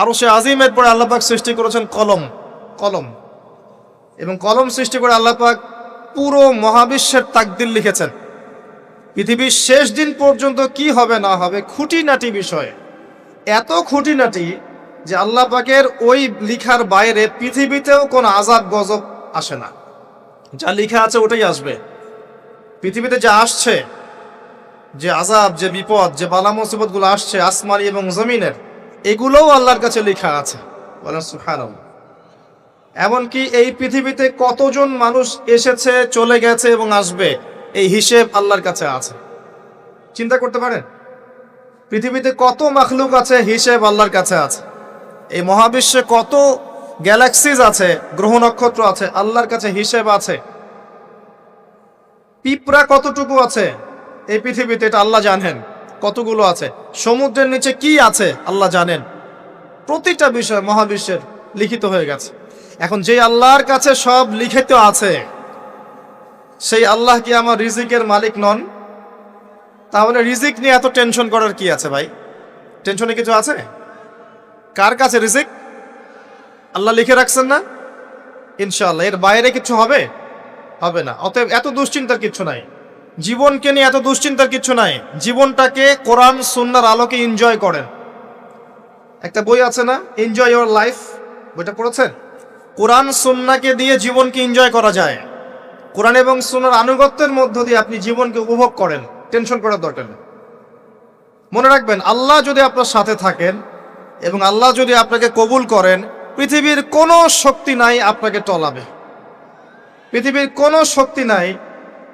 আরও সে আজিমের পরে আল্লাপাক সৃষ্টি করেছেন কলম কলম। এবং কলম সৃষ্টি করে আল্লাপাক পুরো মহাবিশ্বের তাকদিল লিখেছেন। পৃথিবীর শেষ দিন পর্যন্ত কি হবে না হবে খুঁটিনাটি বিষয়ে। এত খুঁটিনাটি যে আল্লাহ পাকের ওই লিখার বাইরে পৃথিবীতেও কোনো আজাব গজব আসে না। যা লিখা আছে ওটাই আসবে। পৃথিবীতে যা আসছে, যে আজাব যে বিপদ, যে বালা মুসিবতগুলো আসছে আসমানি এবং জমিনের এগুলোও আল্লাহর কাছে লেখা আছে। বলেন সুফান এমনকি এই পৃথিবীতে কতজন মানুষ এসেছে, চলে গেছে এবং আসবে, এই হিসেব আল্লাহর কাছে আছে। চিন্তা করতে পারেন? পৃথিবীতে কত মাখলুক আছে, হিসেব আল্লাহর কাছে আছে। এই মহাবিশ্বে কত গ্যালাক্সিজ আছে, গ্রহ নক্ষত্র আছে, আল্লাহর কাছে হিসেব আছে। পিঁপড়া কতটুকু আছে, এই পৃথিবীতে এটা আল্লাহ জানেন। কতগুলো আছে? সমুদ্রের নিচে কি আছে? আল্লাহ জানেন। প্রতিটা বিষয় মহাবিশ্বের লিখিত হয়ে গেছে। এখন যে আল্লাহর কাছে সব লিখিত আছে, সেই আল্লাহ কি আমার রিজিকের মালিক নন? তাহলে রিজিক নিয়ে এত টেনশন করার কি আছে ভাই? টেনশনে কিছু আছে? কার কাছে রিজিক? আল্লাহ লিখে রাখছেন না? ইনশাল্লাহ এর বাইরে কিছু হবে? হবে না। অতএব এত দুশ্চিন্তার কিছু নাই। জীবনকে নিয়ে এত দুশ্চিন্তার কিছু নাই। জীবনটাকে কোরআন, সুন্নার আলোকে এনজয় করেন। একটা বই আছে না? এনজয় ইওর লাইফ বইটা পড়েছেন কোরআন, সুন্নাকে দিয়ে জীবনকে এনজয় করা যায়। কোরআন এবং সুন্নার আনুগত্যের মধ্য দিয়ে আপনি জীবনকে উপভোগ করেন। টেনশন করার দরকার নেই। মনে রাখবেন, আল্লাহ যদি আপনার সাথে থাকেন এবং আল্লাহ যদি আপনাকে কবুল করেন, পৃথিবীর কোনো শক্তি নাই আপনাকে টলাবে। পৃথিবীর কোনো শক্তি নাই